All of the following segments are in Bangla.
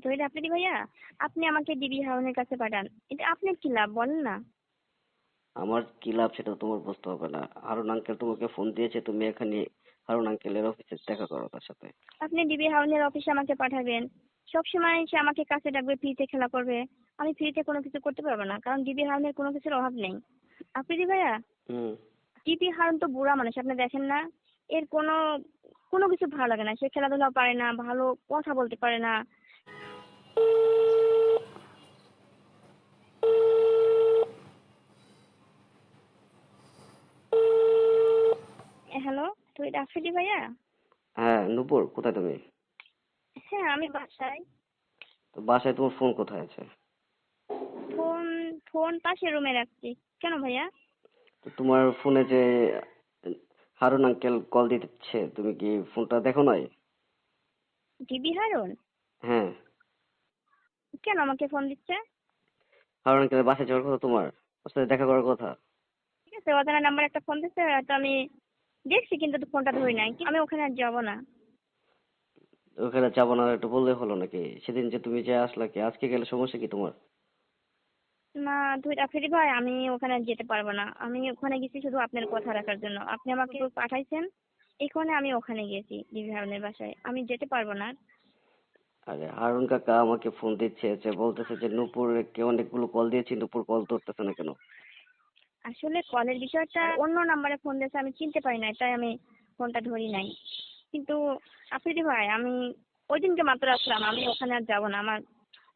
জহির আফ্রিদি ভাইয়া? আপনি আমাকে ডিবি হারুনের কাছে পাঠান। এটা আপনার কি লাভ? বলেন না। আমার কি লাভ সেটা তোমার বুঝতে হবে না। হারুন আঙ্কেল তোমাকে ফোন দিয়েছে তুমি এখানে হারুন আঙ্কেলের অফিসে দেখা করো তার সাথে। আপনি ডিবি হারুনের অফিসে আমাকে পাঠাবেন। সবসময় সে আমাকে কাছে ডাকবে ফ্রিতে খেলা করবে। আমি ফ্রিতে কোনো কিছু করতে পারব না কারণ ডিবি হারুনের কোনো কিছুর অভাব নেই। আফ্রিদি ভাইয়া? হুম। ডিবি হারুন তো বুড়া মানুষ আপনি দেখেন না? এর কোনো কোনো কিছু ভালো লাগে না। সে খেলাধুলা পারে না ভালো কথা বলতে পারে না। হ্যালো তুই আফ্রিদি ভাইয়া? হ্যাঁ নূপুর কোথায় তুমি? হ্যাঁ আমি বাসায়। তো বাসায় তোমার ফোন কোথায় আছে? ফোন ফোন পাশের রুমে রাখছি। কেন ভাইয়া? তো তোমার ফোনে যে হারুন আঙ্কেল কল দিচ্ছে তুমি কি ফোনটা দেখো নাই? ডিবি হারুন? হ্যাঁ। কেন আমাকে ফোন দিচ্ছে? হারুন আঙ্কেলের বাসায় যাওয়ার কথা তোমার? ওর সাথে দেখা করার কথা? ঠিক আছে অজানা নাম্বার একটা ফোন দিচ্ছে তো আমি দেখছি কিন্তু তো ফোনটা ধরি নাই। আমি ওখানে আর যাব না। ওখানে যাব না একটু বললে হলো নাকি? সেদিন যে তুমি যে আসলা কি আজকে গেলে সমস্যা কি তোমার? না তুই আফ্রিদি ভাই আমি ওখানে যেতে পারব না। আমি ওখানে গেছি শুধু আপনার কথা রাখার জন্য। আপনি আমাকে পাঠাইছেন এখানে আমি ওখানে গেছি ডিবি হারুনের বাসায়। আমি যেতে পারব না আরে হারুন কাকা আমাকে ফোন দিচ্ছে যে বলতেছে যে নূপুরকে অনেকগুলো কল দিয়েছি নূপুর কল ধরতেছে না কেন? আসলে কলের বিষয়টা অন্য নাম্বারে ফোন দিয়েছে আমি চিনতে পারি নাই তাই আমি ফোনটা ধরি নাই। কিন্তু আফ্রিদি ভাই আমি ওই দিনকে মাত্র আসলাম আমি ওখানে আর যাব না আমার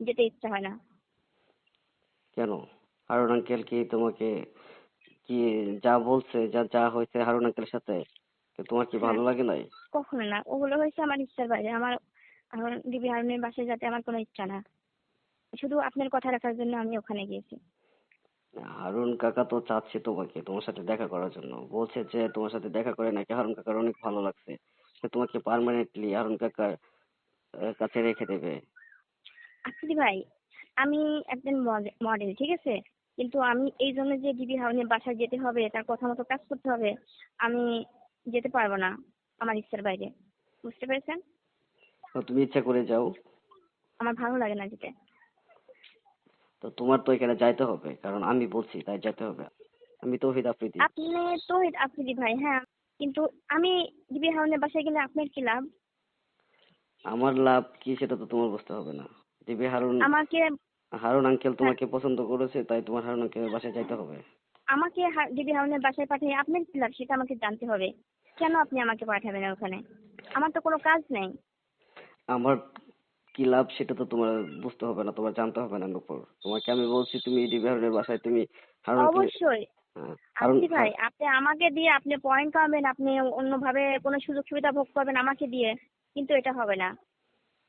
যেতে ইচ্ছা হয় না। কেন? হারুন আঙ্কেল কি তোমাকে কি যা বলছে যা যা হয়েছে হারুন আঙ্কেলের সাথে তোমার কি ভালো লাগে নাই? কখনো না ওগুলো হয়েছে আমার ইচ্ছার বাইরে আমার আমার ডিবি হারুনের বাসায় যাতে আমার কোনো ইচ্ছা না। শুধু আপনার কথা রাখার জন্য আমি ওখানে গিয়েছি। হারুন কাকা তো চাচ্ছে তোমাকে তোমার সাথে দেখা করার জন্য। বলছে যে তোমার সাথে দেখা করে নাকি হারুন কাকার অনেক ভালো লাগছে। সে তোমাকে পার্মানেন্টলি হারুন কাকার কাছে রেখে দেবে। আফ্রিদি ভাই আমি একজন মডেল ঠিক আছে? কিন্তু আমি এই জন্য যে ডিবি হারুনের বাসায় যেতে হবে তার কথা মতো কাজ করতে হবে আমি যেতে পারব না আমার ইচ্ছার বাইরে। বুঝতে পেরেছেন? তো তুমি ইচ্ছা করে যাও। আমার ভালো লাগে না যেতে। তো তোমার তো এখানে যাইতে হবে কারণ আমি বলছি তাই যেতে হবে। আমি তৌহিদ আফ্রিদি। আপনি তো আফ্রিদি ভাই হ্যাঁ কিন্তু আমি ডিবি হারুনের বাসায় গেলে আপনার কি লাভ? আমার লাভ কি সেটা তো তোমার বুঝতে হবে না। দিবি হারুন আমাকে হারুন আঙ্কেল তোমাকে পছন্দ করেছে তাই তোমার হারুন আঙ্কেলের বাসায় যাইতে হবে। আমাকে ডিবি হারুনের বাসায় পাঠিয়ে আপনার কি লাভ সেটা আমাকে জানতে হবে। কেন আপনি আমাকে পাঠাবেন ওখানে? আমার তো কোনো কাজ নেই। আমার কি লাভ সেটা তো তোমার বুঝতে হবে না তোমার জানতে হবে না নুপুর। তোমাকে আমি বলছি তুমি ডিবি হারুনের বাসায় তুমি হারুন অবশ্যই। হ্যাঁ, আপনি ভাই আপনি আমাকে দিয়ে আপনি পয়েন্ট পাবেন আপনি অন্যভাবে কোনো সুযোগ সুবিধা ভোগ করবেন আমাকে দিয়ে কিন্তু এটা হবে না।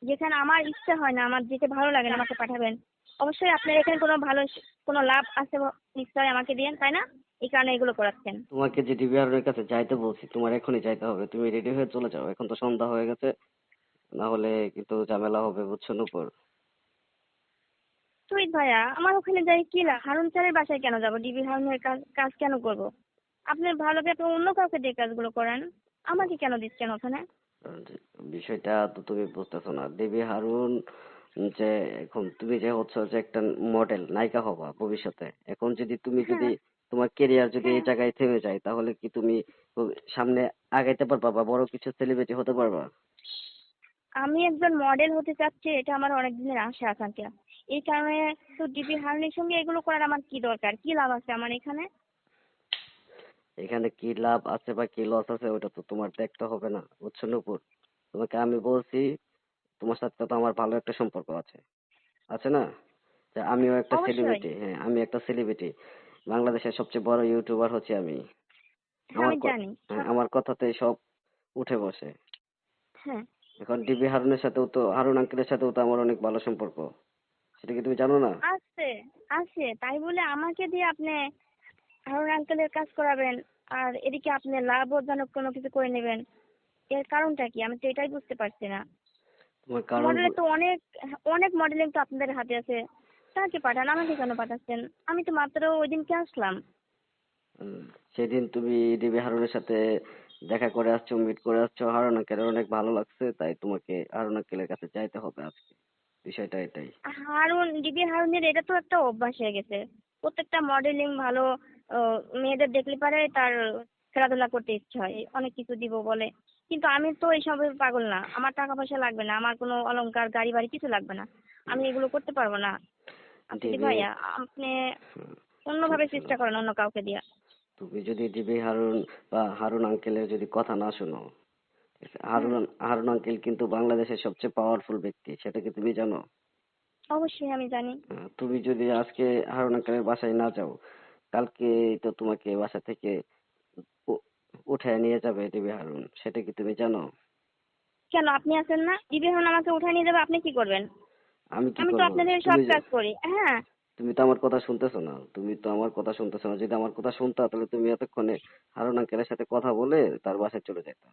যেখানে আমার ইচ্ছা হয় না আমার যেতে ভালো লাগে না আমাকে পাঠাবেন। অবশ্যই আপনার এখানে কোনো ভালো কোনো লাভ আছে নিশ্চয়ই আমাকে দিয়েন তাই না? এই কারণে এগুলো করাচ্ছেন। তোমাকে যে ডিবি হারুনের কাছে যাইতে বলছি তোমার এখনই যাইতে হবে। তুমি রেডি হয়ে চলে যাও এখন তো সন্ধ্যা হয়ে গেছে। না হলে কিন্তু ঝামেলা হবে বুঝছ নুপুর? সুইট ভাইয়া আমার ওখানে যাই কি লাভ হারুন স্যারের বাসায় কেন যাব? ডিবি হারুনের কাজ কাজ কেন করব? আপনার ভালো লাগে আপনি অন্য কাউকে দিয়ে কাজগুলো করেন? আমাকে কেন দিচ্ছেন ওখানে? বিষয়টা তো তুমি বুঝতেছো না। দেবী হারুন যে এখন তুমি যে হচ্ছে যে একটা মডেল নায়িকা হবা ভবিষ্যতে। এখন যদি তুমি যদি তোমার কেরিয়ার যদি এই জায়গায় থেমে যায় তাহলে কি তুমি সামনে আগাইতে পারবা বা বড় কিছু সেলিব্রিটি হতে পারবা? আমি একজন মডেল হতে চাচ্ছি এটা আমার অনেক দিনের আশা আকাঙ্ক্ষা। এই কারণে তো ডিবি হারুনের সঙ্গে এগুলো করার আমার কি দরকার? কি লাভ আছে আমার এখানে? এখানে কি লাভ আছে বা কি লস আছে ওটা তো তোমার দেখতে হবে না বুঝছ নুপুর? তোমাকে আমি বলছি তোমার সাথে তো আমার ভালো একটা সম্পর্ক আছে। আছে না? যে আমিও একটা। সেলিব্রিটি হ্যাঁ আমি একটা সেলিব্রিটি বাংলাদেশের সবচেয়ে বড় ইউটিউবার হচ্ছে আমি। আমার আমি জানি। হ্যাঁ, আমার কথাতে সব উঠে বসে। হ্যাঁ এখন ডিবি হারুনের সাথেও তো হারুন আঙ্কেলের সাথেও তো আমার অনেক ভালো সম্পর্ক। সেটা কি তুমি জানো না? আছে আছে। তাই বলে আমাকে দিয়ে আপনি হারুন আঙ্কেলের কাজ করাবেন আর এদিকে আপনি লাভজনক কোনো কিছু করে নেবেন। এর কারণটা কি? আমি তো এটাই বুঝতে পারছি না। তোমার কারণ মডেলের তো অনেক অনেক মডেলিং তো আপনাদের হাতে আছে। তাকে পাঠান? আমাকে কেন পাঠাচ্ছেন? আমি তো মাত্র ওই দিনকে আসলাম। সেদিন তুমি ডিবি হারুনের সাথে দেখা করে আসছো মিট করে আসছো হারুন আঙ্কেলের অনেক ভালো লাগছে তাই তোমাকে হারুন আঙ্কেলের কাছে যাইতে হবে আজকে। বিষয়টা এটাই। হারুন ডিবি হারুনের এটা তো একটা অভ্যাস হয়ে গেছে। প্রত্যেকটা মডেলিং ভালো মেয়েদের দেখলে পারে তার খেলাধুলা করতে ইচ্ছে হয় অনেক কিছু দিব বলে। কিন্তু আমি তো এইসবের পাগল না। আমার টাকা পয়সা লাগবে না আমার কোনো অলংকার গাড়ি বাড়ি কিছু লাগবে না। আমি এগুলো করতে পারব না। আপনি ভাইয়া আপনি। অন্যভাবে চেষ্টা করেন অন্য কাউকে দিয়া তুমি যদি ডিবি হারুন বা হারুন আঙ্কেলের যদি কথা না শোনো? হারুন হারুন আঙ্কেল কিন্তু বাংলাদেশের সবচেয়ে পাওয়ারফুল ব্যক্তি সেটা কি তুমি জানো? অবশ্যই আমি জানি। আহ, তুমি যদি আজকে হারুন আঙ্কেলের বাসায় না যাও কালকে তো তোমাকে বাসা থেকে উ- উঠায় নিয়ে যাবে ডিবি হারুন সেটা কি তুমি জানো? কেন আপনি আছেন না? ডিবি হারুন আমাকে উঠায় নিয়ে যাবে আপনি কি করবেন? আমি কি আমি তো করব? আপনাদের সব তুমি যে- কাজ করি হ্যাঁ। তুমি তো আমার কথা শুনতেছো না। তুমি তো আমার কথা শুনতেছো না। যদি আমার কথা শুনতা তাহলে তুমি এতক্ষণে হারুন আঙ্কেলের সাথে কথা বলে তার বাসায় চলে যেতা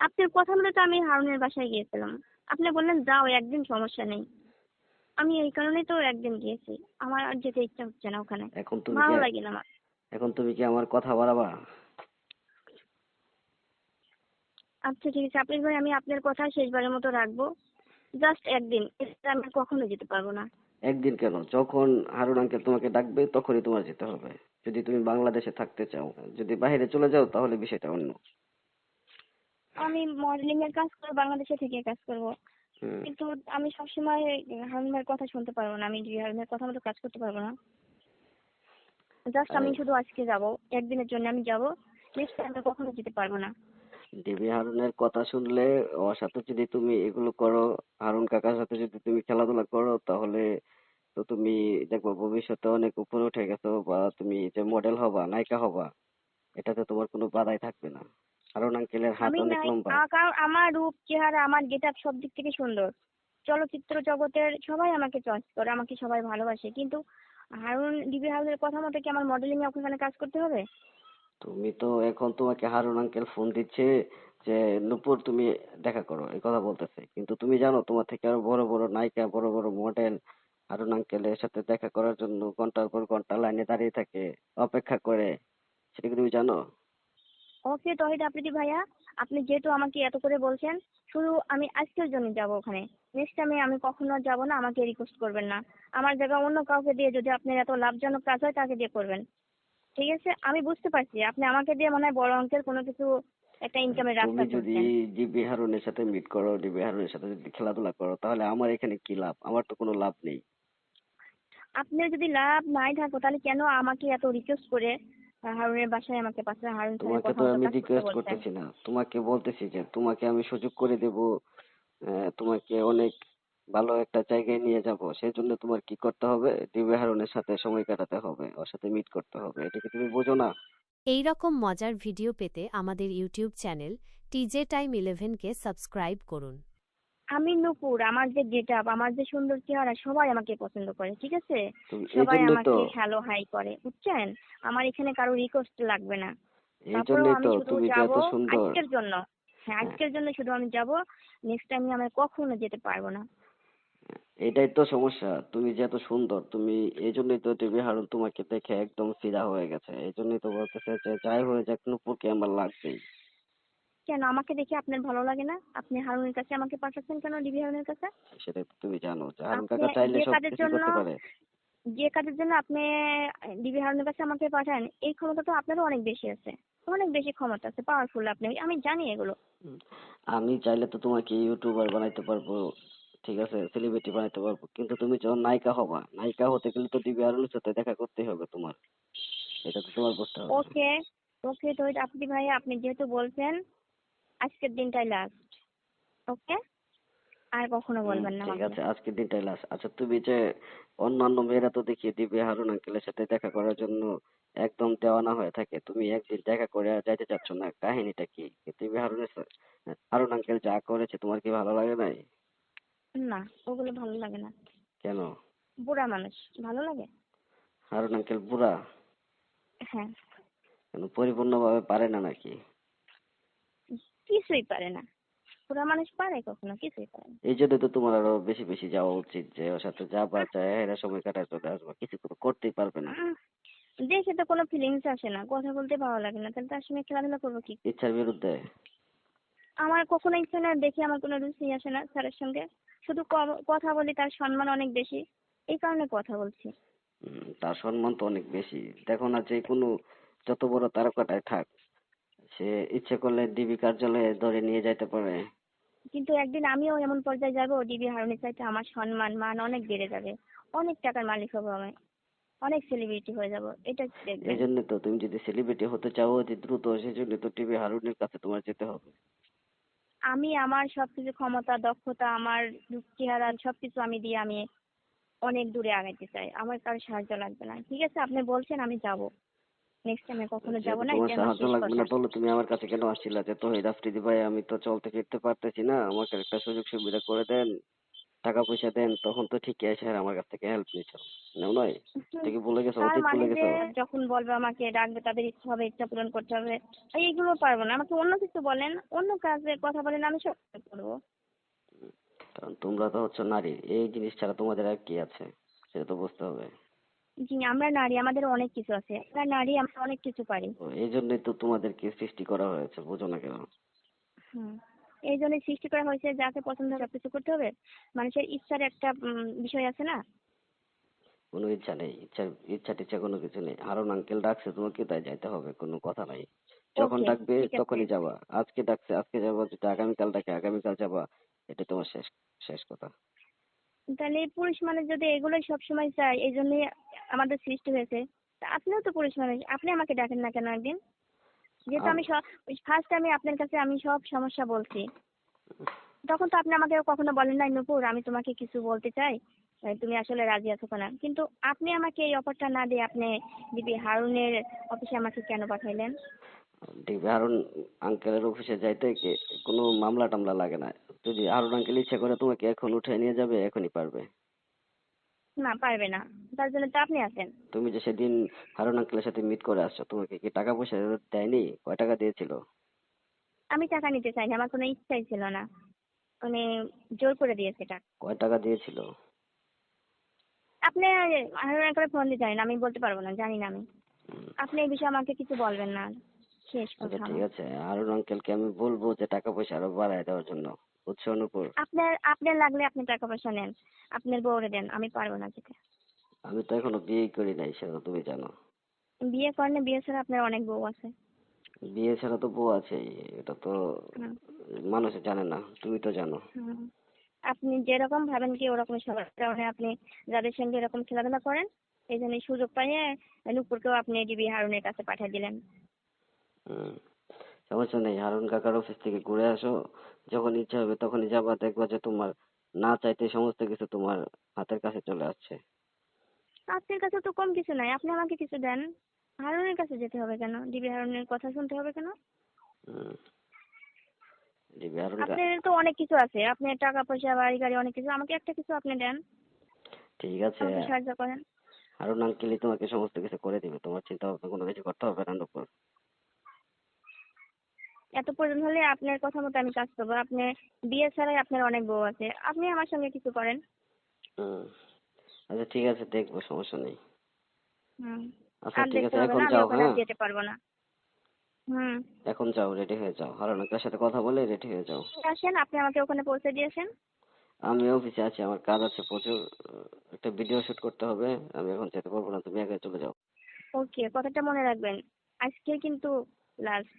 আপনার কথা মতো তো আমি হারুনের বাসায় গিয়েছিলাম। আপনি বললেন যাও একদিন সমস্যা নেই। আমি এই কারণেই তো একদিন গিয়েছি। আমার আর যেতে ইচ্ছা হচ্ছে না ওখানে। এখন তুমি ভালো কি লাগে না। আমার এখন তুমি কি আমার কথা বাড়াবা? আচ্ছা ঠিক আছে। আপনি ভাই আমি আপনার কথা শেষবারের মতো রাখব। জাস্ট একদিন। এটা আমি আর কখনো যেতে পারব না। একদিন কেন? যখন হারুন আঙ্কেল তোমাকে ডাকবে তখনই তোমার যেতে হবে। যদি তুমি বাংলাদেশে থাকতে চাও যদি বাইরে চলে যাও তাহলে বিষয়টা অন্য। আমি মডেলিং এর কাজ করব বাংলাদেশে থেকে কাজ করব। কিন্তু আমি সবসময় হারুন ভাইয়ের কথা শুনতে পারব না। আমি হারুন ভাইয়ের কথা মতো কাজ করতে পারব না। জাস্ট আমি শুধু আজকে যাব। একদিনের জন্য আমি যাব। নেক্সট টাইমে কখনো যেতে পারব না। ডিবি হারুনের কথা শুনলে ওর সাথে যদি তুমি এগুলো করো হারুন কাকার সাথে যদি তুমি খেলাধুলা করো তাহলে তো তুমি দেখব ভবিষ্যতে অনেক উপরে উঠে গেছো বা তুমি যে মডেল হবা নায়িকা হবা এটাতে তোমার কোনো বাধাই থাকবে না। হারুন আঙ্কেলের হাত আমি অনেক নাই লম্বা আমার রূপ চেহারা আমার গেটআপ সব দিক থেকে সুন্দর। চলচ্চিত্র জগতের সবাই আমাকে চয়েস করে আমাকে সবাই ভালোবাসে। কিন্তু হারুন ডিবি হারুনের কথা মতো কি আমার মডেলিং এ ওখানে কাজ করতে হবে? তুমি তো এখন তোমাকে হারুন আঙ্কেল ফোন দিচ্ছে যে, নূপুর, তুমি দেখা করো। এই কথা বলতেছে। কিন্তু তুমি জানো, তোমার থেকে আরও বড় বড় নায়িকা, বড় বড় মডেল হারুন আঙ্কেলের সাথে দেখা করার জন্য ঘণ্টার পর ঘণ্টা লাইনে দাঁড়িয়ে থাকে, অপেক্ষা করে। সেটা কি তুমি জানো? ওকে তহিদ আফ্রিদি ভাইয়া, আপনি যেহেতু আমাকে এত করে বলছেন, শুধু আমি আজকের জন্য যাব ওখানে। নেক্সট টাইমে আমি কখনো যাব না, আমাকে রিকোয়েস্ট করবেন না। আমার জায়গা অন্য কাউকে দিয়ে যদি আপনার এত লাভজনক কাজ হয়, তাকে দিয়ে করবেন। ঠিক আছে আমি বুঝতে পারছি। আপনি আমাকে দিয়ে মনে হয় বড় অঙ্কের কোনো কিছু একটা ইনকামের রাস্তা তুমি যদি ডিবি হারুনের সাথে মিট করো ডিবি হারুনের সাথে যদি খেলাধুলা করো তাহলে আমার এখানে কি লাভ? আমার তো কোনো লাভ নেই। আপনার যদি লাভ নাই থাকো তাহলে কেন আমাকে এত রিকোয়েস্ট করে হারুনের বাসায় আমাকে পাঠান হারুন তোমাকে তো আমি রিকোয়েস্ট করতেছি না। তোমাকে বলতেছি যে তোমাকে আমি সুযোগ করে দেব তোমাকে অনেক ভালো একটা জায়গায় নিয়ে যাব সেই জন্য তোমার কি করতে হবে? ডিবি হারুনের সাথে সময় কাটাতে হবে ওর সাথে মিট করতে হবে। এটা কি তুমি বোঝো না? এই রকম মজার ভিডিও পেতে আমাদের ইউটিউব চ্যানেল টিজে টাইম ইলেভেনকে সাবস্ক্রাইব করুন। আমি নূপুর আমার যে গেটআপ আমার যে সুন্দর চেহারা সবাই আমাকে পছন্দ করে ঠিক আছে? তুমি সবাই তো আমাকে হ্যালো হাই করে বুঝছেন? আমার এখানে কারও রিকোয়েস্ট লাগবে না। তারপরেও আমি তো শুধু তুমি যে যাব এত সুন্দর আজকের জন্য। হ্যাঁ আজকের জন্য শুধু আমি যাব নেক্সট টাইম আমি কখনো যেতে পারব না। এটাই তো সমস্যা। তুমি যে এত সুন্দর তুমি এই জন্যই তো ডিবি হারুন তোমাকে দেখে একদম ফিদা হয়ে গেছে। এই জন্যই তো বলতেছে যে যাই হয়ে যাক নূপুরকে আমার লাগবেই। কেন আমাকে দেখে আপনার ভালো লাগে না? আপনি হারুনের কাছে আমাকে পাঠাচ্ছেন কেন ডিবি হারুনের কাছে? সেটা তো তুমি জানো যে হারুন কাকা চাইলে সব কাজের কিছু জন্য করতে পারে। যে কাজের জন্য আপনি ডিবি হারুনের কাছে আমাকে পাঠান এই ক্ষমতা তো আপনারও অনেক বেশি আছে। অনেক বেশি ক্ষমতা আছে পাওয়ারফুল আপনি আমি জানি এগুলো। আমি চাইলে তো তোমাকে ইউটিউবার বানাইতে পারব। ঠিক আছে সেলিব্রিটি বানাইতে পারব। কিন্তু তুমি যখন নায়িকা হবা নায়িকা হতে গেলে তো ডিবি আরুলের সাথে দেখা করতেই হবে তোমার। এটা তো তোমার বুঝতে হবে। ওকে ওকে তো আপনি ভাই আপনি যেহেতু বলছেন আজকের দিনটাই লাস্ট ওকে? আর কখনো বলবেন না ঠিক আছে আজকের দিনটাই লাস্ট আচ্ছা তুমি যে অন্যান্য মেয়েরা তো দেখি দিবে হারুন আঙ্কেলের সাথে দেখা করার জন্য একদম দেওয়ানা হয়ে থাকে তুমি একদিন দেখা করে যাইতে চাচ্ছ না। কাহিনীটা কি? দিবে হারুনের হারুন আঙ্কেল যা করেছে তোমার কি ভালো লাগে নাই? না ওগুলো ভালো লাগে না। কেন? বুড়া মানুষ ভালো লাগে? হারুন আঙ্কেল বুড়া? হ্যাঁ। কেন পরিপূর্ণভাবে পারে না নাকি? কিছুই পারে না। বুড়া মানুষ পারে কখনো কিছুই পারে না। এই জন্য তো তোমার আরও বেশি বেশি যাওয়া উচিত যে ওর সাথে যাবা যায় এরা সময় কাটায় চলে আসবা কিছু তো করতেই পারবে না। দেখে তো কোনো ফিলিংস আসে না কথা বলতে ভালো লাগে না তাহলে তার সঙ্গে খেলাধুলা করব কি? ইচ্ছার বিরুদ্ধে? আমার কখনো ইচ্ছে না দেখে আমার কোনো রুচি আসে না স্যারের সঙ্গে। শুধু কথা বলি তার সম্মান অনেক বেশি। এই কারণে কথা বলছি। তার সম্মান তো অনেক বেশি। দেখো না যে কোনো যত বড় তারকাটাই থাক সে ইচ্ছে করলে ডিবি কার্যালয়ে ধরে নিয়ে যাইতে পারে। কিন্তু একদিন আমিও এমন পর্যায়ে যাব ডিবি হারুনের চাইতে আমার সম্মান মান অনেক বেড়ে যাবে। অনেক টাকার মালিক হব আমি। অনেক সেলিব্রিটি হয়ে যাব এটা এই জন্য তো তুমি যদি সেলিব্রিটি হতে চাও অতি দ্রুত সেই জন্য তো টিভি হারুনের কাছে তোমার যেতে হবে। আমি আমার সবকিছু ক্ষমতা দক্ষতা আমার রূপ চেহারা সবকিছু আমি দিয়ে আমি অনেক দূরে আগাইতে চাই। আমার কারও সাহায্য লাগবে না। ঠিক আছে আপনি বলছেন আমি যাব। নেক্সট টাইমে কখনো যাব না তোমার সাহায্য লাগবে না তাহলে তুমি আমার কাছে কেন আসছিলা? যে তহিদ আফ্রিদি ভাই আমি তো চলতে ফিরতে পারতেছি না। আমাকে একটা সুযোগ সুবিধা করে দেন। টাকা পয়সা দেন তখন তো ঠিকই এসে আর আমার কাছ থেকে হেল্প নিচ্ছ নাও নয়? এটা কি ভুলে গেছো? অতীত মানে ভুলে যে গেছো? যখন বলবে আমাকে ডাকবে তাদের ইচ্ছা হবে ইচ্ছা পূরণ করতে হবে এইগুলো পারব না। আমাকে অন্য কিছু বলেন অন্য কাজে কথা বলেন আমি সব করব। কারণ তোমরা তো হচ্ছে নারী এই জিনিস ছাড়া তোমাদের আর কি আছে? সেটা তো বুঝতে হবে। জি আমরা নারী আমাদের অনেক কিছু আছে। আমরা নারী আমরা অনেক কিছু পারি। এই জন্যই তো তোমাদেরকে সৃষ্টি করা হয়েছে বুঝো না কেন? হুম। এই জন্যই সৃষ্টি করা হয়েছে যাকে পছন্দ হবে সবকিছু করতে হবে। মানুষের ইচ্ছার একটা বিষয় আছে না? কোনো ইচ্ছা নেই ইচ্ছা ইচ্ছা টিচ্ছা কোনো কিছু নেই। হারুন আঙ্কেল ডাকছে তোমাকে তাই যাইতে হবে কোনো কথা নাই। যখন ডাকবে তখনই যাবা। আজকে ডাকছে আজকে যাবা যদি আগামীকাল ডাকে আগামীকাল যাবা এটা তোমার শেষ শেষ কথা। তাহলে পুরুষ মানুষ যদি এগুলোই সবসময় চায় এই জন্যই আমাদের সৃষ্টি হয়েছে। তা আপনিও তো পুরুষ মানুষ আপনি আমাকে ডাকেন না কেন একদিন? যেহেতু আমি ফার্স্ট আমি আপনার কাছে আমি সব সমস্যা বলছি। তখন তো আপনি আমাকে কখনো বলেন নাই নুপুর আমি তোমাকে কিছু বলতে চাই। তুমি আসলে রাজি আছো কিনা? কিন্তু আপনি আমাকে এই অফারটা না দিয়ে আপনি দিবি হারুনের অফিসে আমাকে কেন পাঠাইলেন? দেখবে হারুন আঙ্কেলের অফিসে যাইতে কি কোনো মামলা টামলা লাগে না। যদি হারুন আঙ্কেল ইচ্ছা করে তোমাকে এখন উঠে নিয়ে যাবে এখনই পারবে। না পারবে না। তার জন্য তো আপনি আছেন তুমি যে সেদিন হারুন আঙ্কেলের সাথে মিট করে আসছো তোমাকে কি টাকা পয়সা দেয়নি? কয় টাকা দিয়েছিল? আমি টাকা নিতে চাইনি আমার কোনো ইচ্ছাই ছিল না। মানে জোর করে দিয়েছে টাকা। কয় টাকা দিয়েছিল? আপনি হারুনের করে ফোন দিতে জানেন আমি বলতে পারব না জানি না আমি। আপনি এই বিষয়ে আমাকে কিছু বলবেন না। শেষ আচ্ছা কথা ঠিক আছে। হারুন আঙ্কেলকে আমি বলব যে টাকা পয়সা আরও বাড়ায় দেওয়ার জন্য। বুঝছ অনুপুর। আপনার আপনার লাগলে আপনি টাকা পয়সা নেন। আপনার বউরে দেন আমি পারব না যেতে আমি তো এখনও বিয়েই করি নাই সেটা তুমি জানো। বিয়ে করেন বিয়ে ছাড়া আপনার অনেক বউ আছে। বিয়ে ছাড়া তো বউ আছেই এটা তো মানুষ জানে না তুমি তো জানো। আপনি যেরকম ভাবেন কি ওরকম সবার কারণে আপনি যাদের সঙ্গে এরকম খেলাধুলা করেন এই জন্য সুযোগ পাইয়ে নুপুরকেও আপনি ডিবি হারুনের কাছে পাঠিয়ে দিলেন। সমস্যা নেই। হারুন কাকার অফিস থেকে ঘুরে আসো। যখন ইচ্ছা হবে তখনই যাবা। দেখবা যে তোমার না চাইতে সমস্ত কিছু তোমার হাতের কাছে চলে আসছে। আপনার কাছে তো কম কিছু নাই। আপনি আমাকে কিছু দেন। হারুনের কাছে যেতে হবে কেন? ডিবি হারুনের কথা শুনতে হবে কেন? দিবি হারুন আপনার তো অনেক কিছু আছে। আপনার টাকা পয়সা বাড়ি গাড়ি অনেক কিছু। আমাকে একটা কিছু আপনি দেন। ঠিক আছে। সাহায্য করেন। হারুন আঙ্কেলই তোমাকে সমস্ত কিছু করে দিবে। তোমার চিন্তা ভাবনা কোনো কিছু করতে হবে না নুপুর এত প্রয়োজন হলে আপনার কথা মতো আমি কাজ করব। আপনি বিয়ে ছাড়াই আপনার অনেক বউ আছে। আপনি আমার সঙ্গে কিছু করেন। আচ্ছা ঠিক আছে দেখব সমস্যা নেই। আচ্ছা ঠিক আছে এখন যাও হ্যাঁ? যেতে পারব না। হুম। এখন যাও রেডি হয়ে যাও। হারুন সাথে কথা বলে রেডি হয়ে যাও। আসেন আপনি আমাকে ওখানে পৌঁছে দিয়েছেন। আমি অফিসে আছি আমার কাজ আছে প্রচুর। একটা ভিডিও শুট করতে হবে আমি এখন যেতে পারব না তুমি আগে চলে যাও। ওকে কথাটা মনে রাখবেন। আজকে কিন্তু লাস্ট